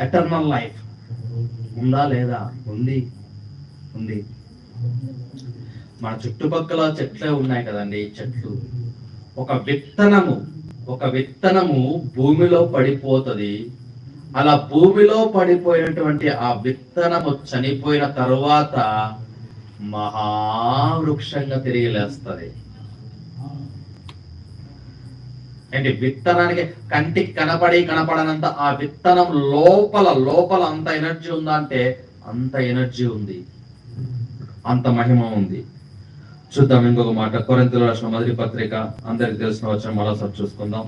Eternal life ఉందా లేదా? ఉంది. ఉంది. మన చుట్టుపక్కల చెట్లే ఉన్నాయి కదండి చెట్లు. ఒక విత్తనము ఒక విత్తనము భూమిలో పడిపోతుంది. అలా భూమిలో పడిపోయినటువంటి ఆ విత్తనము చనిపోయిన తరువాత మహావృక్షంగా తిరిగి లేస్తుంది. ఏంటి? విత్తనానికి కంటికి కనపడి కనపడనంత ఆ విత్తనం లోపల లోపల అంత ఎనర్జీ ఉందా అంటే అంత ఎనర్జీ ఉంది. అంత మహిమ ఉంది. చూద్దాం ఇంకొక మాట. కొరింతలు రాసిన మొదటి పత్రిక. అందరికి తెలిసిన వచ్చిన మరోసారి చూసుకుందాం.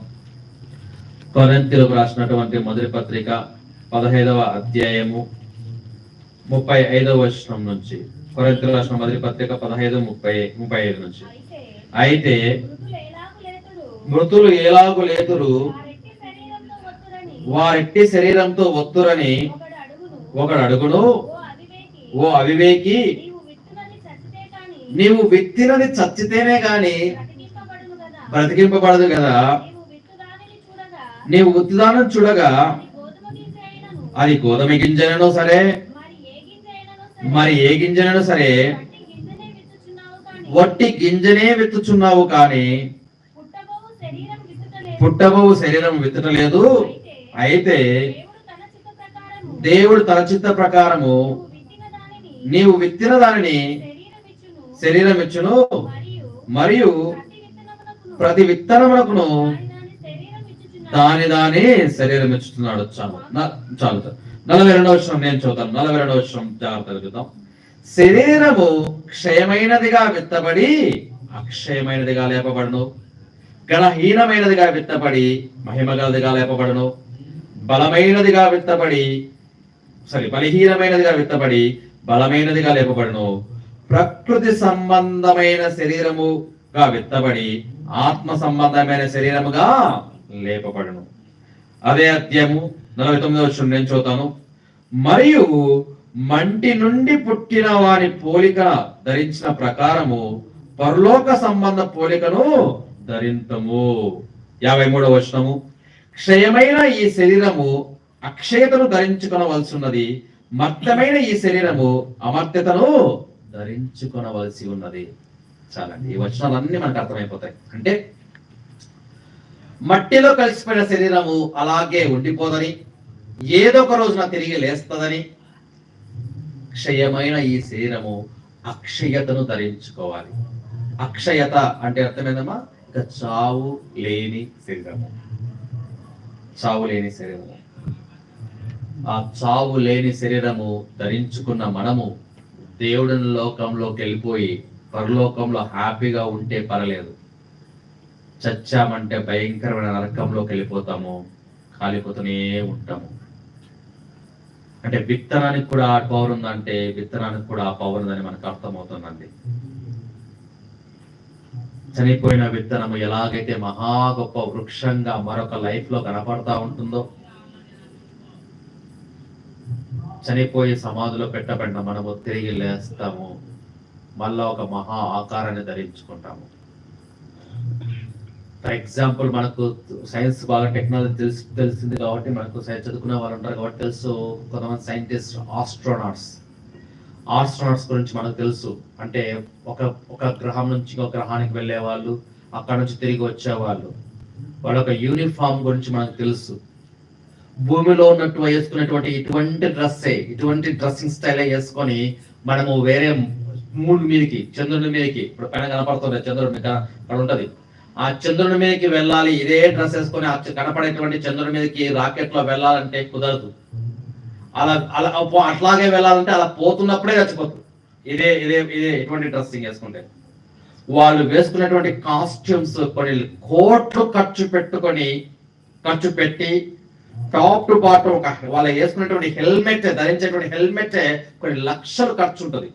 కొరింతలకు రాసినటువంటి మొదటి పత్రిక పదహైదవ అధ్యాయము ముప్పై ఐదవ వచనం నుంచి. కొరింతలు రాసిన మొదటి పత్రిక పదహైదు ముప్పై ముప్పై ఐదు నుంచి. అయితే అయితే మృతులు ఎలాగు లేతురు మృతులు ఏలాగు లేతురు వారెట్టి శరీరంతో ఒత్తురని ఒకడు అడుగును ఓ అవివేకి నీవు విత్తినది చచ్చితేనే గాని బ్రతికింపబడదు కదా. నీవు ఉత్తుదానం చూడగా అది గోధుమ గింజ అయినను అది గోధుమ గింజైనను సరే మరి ఏ గింజ అయినను సరే మరి ఏ గింజైనను సరే వట్టి గింజనే విత్తుచున్నావు కానీ పుట్టబోవు శరీరం విత్తుటలేదు విత్తటలేదు అయితే దేవుడు తన చిత్త ప్రకారము నీవు విత్తిన దానిని శరీరం ఇచ్చును మరియు ప్రతి విత్తనమునకును దాని దాని శరీరం ఇచ్చుతున్నాడు చాలు. చాలు చాలు. నలభై రెండవ వచనం నేను చూద్దాం నలభై రెండవ వచనం జాగ్రత్తగా చూద్దాం శరీరము క్షయమైనదిగా విత్తబడి అక్షయమైనదిగా లేపబడును. గణహీనమైనదిగా విత్తబడి మహిమగలదిగా లేపబడును. బలమైనదిగా విత్తబడి సారీ బలహీనమైనదిగా విత్తబడి బలమైనదిగా లేపబడును. ప్రకృతి సంబంధమైన శరీరముగా విత్తబడి ఆత్మ సంబంధమైన శరీరముగా లేపబడును. అదే అధ్యాయము నలభై తొమ్మిది వచ్చిన నేను చూతాను మరియు మంటి నుండి పుట్టిన వారి పోలిక ధరించిన ప్రకారము పరలోక సంబంధ పోలికను ధరింతము. యాభై మూడవ వచనము. క్షయమైన ఈ శరీరము అక్షయతను ధరించుకొనవలసి మర్థమైన ఈ శరీరము అమర్త్యతను ధరించుకొనవలసి ఉన్నది. చాలండి ఈ వచనాలన్నీ మనకు అర్థమైపోతాయి. అంటే మట్టిలో కలిసిపోయిన శరీరము అలాగే ఉండిపోదని ఏదో ఒక రోజున తిరిగి లేస్తదని క్షయమైన ఈ శరీరము అక్షయతను ధరించుకోవాలి. అక్షయత అంటే అర్థమైందమ్మా చావు లేని శరీరము. చావు లేని శరీరము. ఆ చావు లేని శరీరము ధరించుకున్న మనము దేవుడిని లోకంలోకి వెళ్ళిపోయి పరలోకంలో హ్యాపీగా ఉంటే పర్లేదు. చచ్చామంటే భయంకరమైన నరకంలోకి వెళ్ళిపోతాము కాలిపోతూనే ఉంటాము. అంటే విత్తనానికి కూడా ఆ పవర్ ఉందంటే విత్తనానికి కూడా ఆ పవర్ ఉందని మనకు అర్థమవుతుందండి. చనిపోయిన విత్తనము ఎలాగైతే మహా గొప్ప వృక్షంగా మరొక లైఫ్లో కనపడతా ఉంటుందో చనిపోయి సమాధిలో పెట్టబడిన మనము తిరిగి లేస్తాము. మళ్ళా ఒక మహా ఆకారాన్ని ధరించుకుంటాము. ఫర్ ఎగ్జాంపుల్ మనకు సైన్స్ బాగా టెక్నాలజీ తెలిసి తెలిసింది కాబట్టి మనకు సైన్స్ చదువుకునే వాళ్ళు ఉంటారు కాబట్టి తెలుసు కొంతమంది సైంటిస్ట్ ఆస్ట్రోనాట్స్ ఆస్ట్రోనాట్స్ గురించి మనకు తెలుసు. అంటే ఒక ఒక గ్రహం నుంచి ఒక గ్రహానికి వెళ్ళే వాళ్ళు అక్కడ నుంచి తిరిగి వచ్చేవాళ్ళు. వాళ్ళ ఒక యూనిఫామ్ గురించి మనకు తెలుసు. భూమిలో ఉన్నట్టు వేసుకునేటువంటి ఇటువంటి డ్రెస్సే ఇటువంటి డ్రెస్సింగ్ స్టైల్ వేసుకొని మనము వేరే మూడు మీదకి చంద్రుని మీదకి ఇప్పుడు పైన కనపడుతుంది చంద్రుడి మీద అక్కడ ఉంటది. ఆ చంద్రుని మీదకి వెళ్ళాలి ఇదే డ్రెస్ వేసుకొని ఆ కనపడేటువంటి చంద్రుని మీదకి రాకెట్లో వెళ్ళాలంటే కుదరదు. అలా అలా అట్లాగే వెళ్ళాలంటే అలా పోతున్నప్పుడే చచ్చిపోతుంది ఇదే ఇదే ఇదే ఎటువంటి డ్రెస్సింగ్ వేసుకుంటే. వాళ్ళు వేసుకునేటువంటి కాస్ట్యూమ్స్ కొన్ని కోట్లు ఖర్చు పెట్టుకొని ఖర్చు పెట్టి టాప్ టు బాటం ఒక వాళ్ళు వేసుకునేటువంటి హెల్మెట్ ధరించేటువంటి హెల్మెట్ కొన్ని లక్షలు ఖర్చు ఉంటుంది.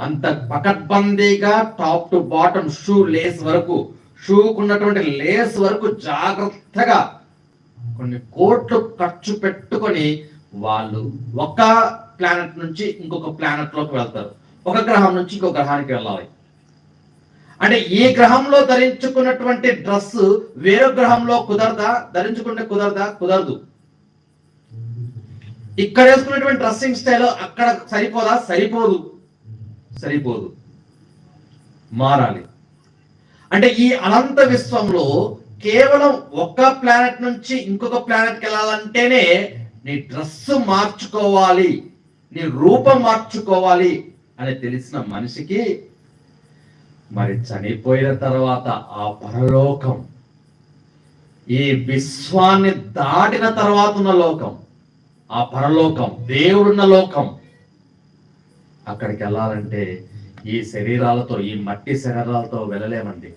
అంత పకడ్బందీగా top to bottom shoe lace వరకు షూకున్నటువంటి లేస్ వరకు జాగ్రత్తగా కొన్ని కోట్లు ఖర్చు పెట్టుకొని వాళ్ళు ఒక ప్లానెట్ నుంచి ఇంకొక ప్లానెట్లోకి వెళ్తారు. ఒక గ్రహం నుంచి ఇంకొక గ్రహానికి వెళ్ళాలి. అంటే ఈ గ్రహంలో ధరించుకున్నటువంటి డ్రెస్ వేరే గ్రహంలో కుదరదా? ధరించుకుంటే కుదరదా? కుదరదు. ఇక్కడ వేసుకున్నటువంటి డ్రెస్సింగ్ స్టైల్ అక్కడ సరిపోదా? సరిపోదు. సరిపోదు. మారాలి. అంటే ఈ అనంత విశ్వంలో కేవలం ఒక ప్లానెట్ నుంచి ఇంకొక ప్లానెట్కి వెళ్ళాలంటేనే నీ డ్రెస్ మార్చుకోవాలి నీ రూపం మార్చుకోవాలి అని తెలిసిన మనిషికి మరి చనిపోయిన తర్వాత ఆ పరలోకం ఈ విశ్వాన్ని దాటిన తర్వాత ఉన్న లోకం ఆ పరలోకం దేవుడున్న లోకం అక్కడికి వెళ్ళాలంటే ఈ శరీరాలతో ఈ మట్టి శరీరాలతో వెళ్ళలేమండి.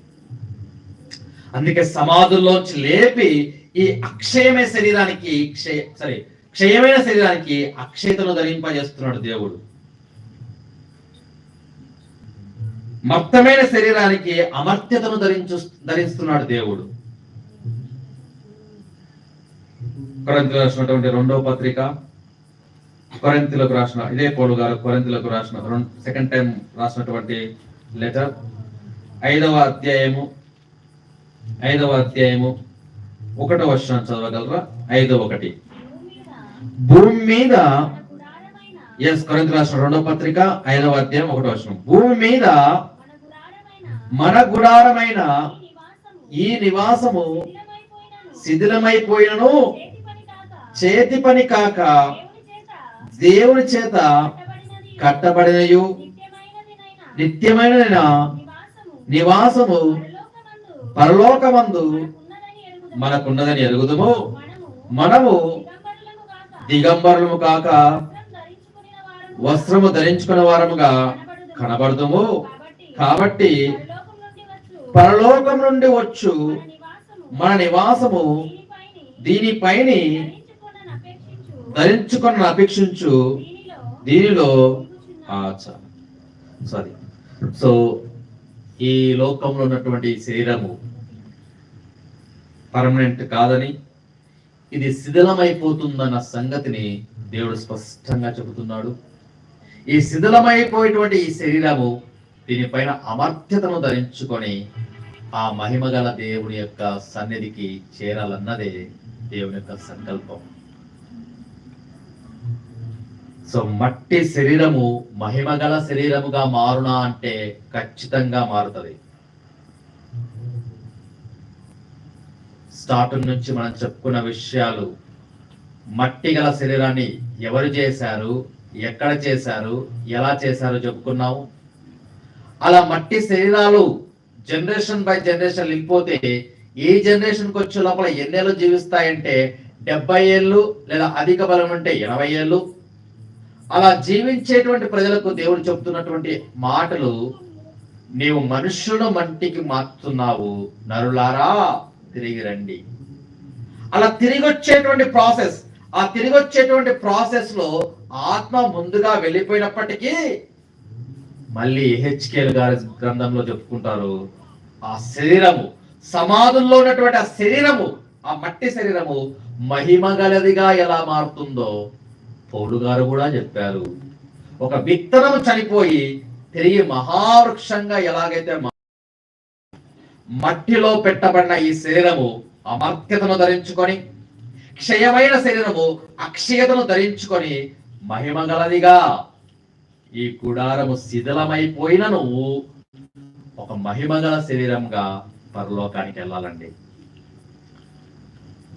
అందుకే సమాధుల్లోంచి లేపి ఈ అక్షయమే శరీరానికి క్షయ సరే క్షయమైన శరీరానికి అక్షయతను ధరింపజేస్తున్నాడు దేవుడు. మర్తమైన శరీరానికి అమర్త్యతను ధరించు ధరిస్తున్నాడు దేవుడు. కొరంతిలో రాసినటువంటి రెండవ పత్రిక కొరంతిలకు రాసిన ఇదే పౌలు గారు కొరంతిలకు రాసిన సెకండ్ టైం రాసినటువంటి లెటర్ ఐదవ అధ్యాయము ఐదవ అధ్యాయము ఒకటో వర్షం చదవగలరా? ఐదవ ఒకటి. భూమి మీద ఎస్ కొరింత రాష్ట్ర రెండో పత్రిక ఐదవ అధ్యాయం ఒకటో వచ్చిన భూమి మీద మన గుడారమైన ఈ నివాసము శిథిలమైపోయినను చేతి పని కాక దేవుని చేత దేవుని కట్టబడినయు నిత్యమైన నివాసము పరలోకమందు పరలోకమందు మనకున్నదని ఎరుగుదుము. మనము దిగంబరులము కాక వస్త్రము ధరించుకున్న వారముగా కనబడదుము. కాబట్టి పరలోకం నుండి వచ్చు మన నివాసము దీనిపైన ధరించుకున్న అపేక్షించు. దీనిలో సారీ సో ఈ లోకంలో ఉన్నటువంటి శరీరము పర్మనెంట్ కాదని ఇది శిథిలమైపోతుందన్న సంగతిని దేవుడు స్పష్టంగా చెబుతున్నాడు. ఈ శిథిలమైపోయేటువంటి ఈ శరీరము దీనిపైన అమర్థ్యతను ధరించుకొని ఆ మహిమగల దేవుని యొక్క సన్నిధికి చేరాలన్నదే దేవుని యొక్క సంకల్పం. సో మట్టి శరీరము మహిమగల శరీరముగా మారునా అంటే ఖచ్చితంగా మారుతుంది. స్టార్టింగ్ నుంచి మనం చెప్పుకున్న విషయాలు. మట్టి గల శరీరాన్ని ఎవరు చేశారు? ఎక్కడ చేశారు? ఎలా చేశారు చెప్పుకున్నాము అలా మట్టి శరీరాలు జనరేషన్ బై జనరేషన్ వెళ్ళిపోతే ఈ జనరేషన్కి వచ్చే లోపల ఎన్నేళ్ళు జీవిస్తాయంటే డెబ్బై ఏళ్ళు లేదా అధిక బలం అంటే ఎనభై ఏళ్ళు. అలా జీవించేటువంటి ప్రజలకు దేవుడు చెప్తున్నటువంటి మాటలు నీవు మనుష్యుడు మట్టికి మార్చుతున్నావు నరులారా. తిరిగి రండి అలా తిరిగి వచ్చేటువంటి ప్రాసెస్ ఆ తిరిగి వచ్చేటువంటి ప్రాసెస్లో ఆత్మ ముందుగా వెళ్ళిపోయినప్పటికీ మళ్ళీ హెచ్కేల్ గారి గ్రంథంలో చెప్పుకుంటారు ఆ శరీరము సమాధుల్లో ఉన్నటువంటి ఆ శరీరము ఆ మట్టి శరీరము మహిమ గలదిగా ఎలా మారుతుందో పౌలు గారు కూడా చెప్పారు. ఒక విత్తనము చనిపోయి తిరిగి మహావృక్షంగా ఎలాగైతే మట్టిలో పెట్టబడిన ఈ శరీరము అమర్త్యతను ధరించుకొని క్షయమైన శరీరము అక్షయతను ధరించుకొని మహిమ గలదిగా. ఈ గుడారము శిథిలమైపోయినను ఒక మహిమగల శరీరంగా పరలోకానికి వెళ్ళాలండి.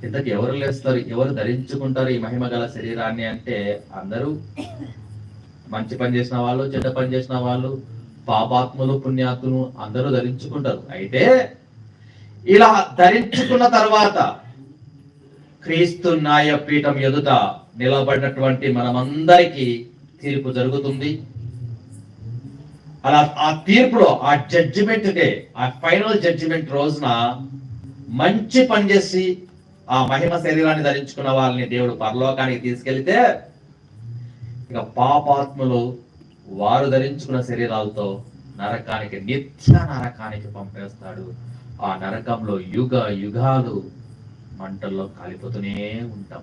ఇంతకు ఎవరు లేస్తారు? ఎవరు ధరించుకుంటారు ఈ మహిమగల శరీరాన్ని అంటే అందరూ? మంచి పని చేసిన వాళ్ళు చెడ్డ పని చేసిన వాళ్ళు పాపాత్ములు పుణ్యాత్ములు అందరూ ధరించుకుంటారు. అయితే ఇలా ధరించుకున్న తర్వాత క్రీస్తు న్యాయపీఠం ఎదుట నిలబడినటువంటి మనమందరికీ తీర్పు జరుగుతుంది. అలా ఆ తీర్పులో ఆ జడ్జిమెంట్ డే ఆ ఫైనల్ జడ్జిమెంట్ రోజున మంచి పని చేసి ఆ మహిమ శరీరాన్ని ధరించుకున్న వాళ్ళని దేవుడు పరలోకానికి తీసుకెళ్తే ఇక పాపాత్ములు వారు ధరించుకున్న శరీరాలతో నరకానికి నిత్య నరకానికి పంపేస్తాడు. ఆ నరకంలో యుగ యుగాలు మంటల్లో కాలిపోతూనే ఉంటాం.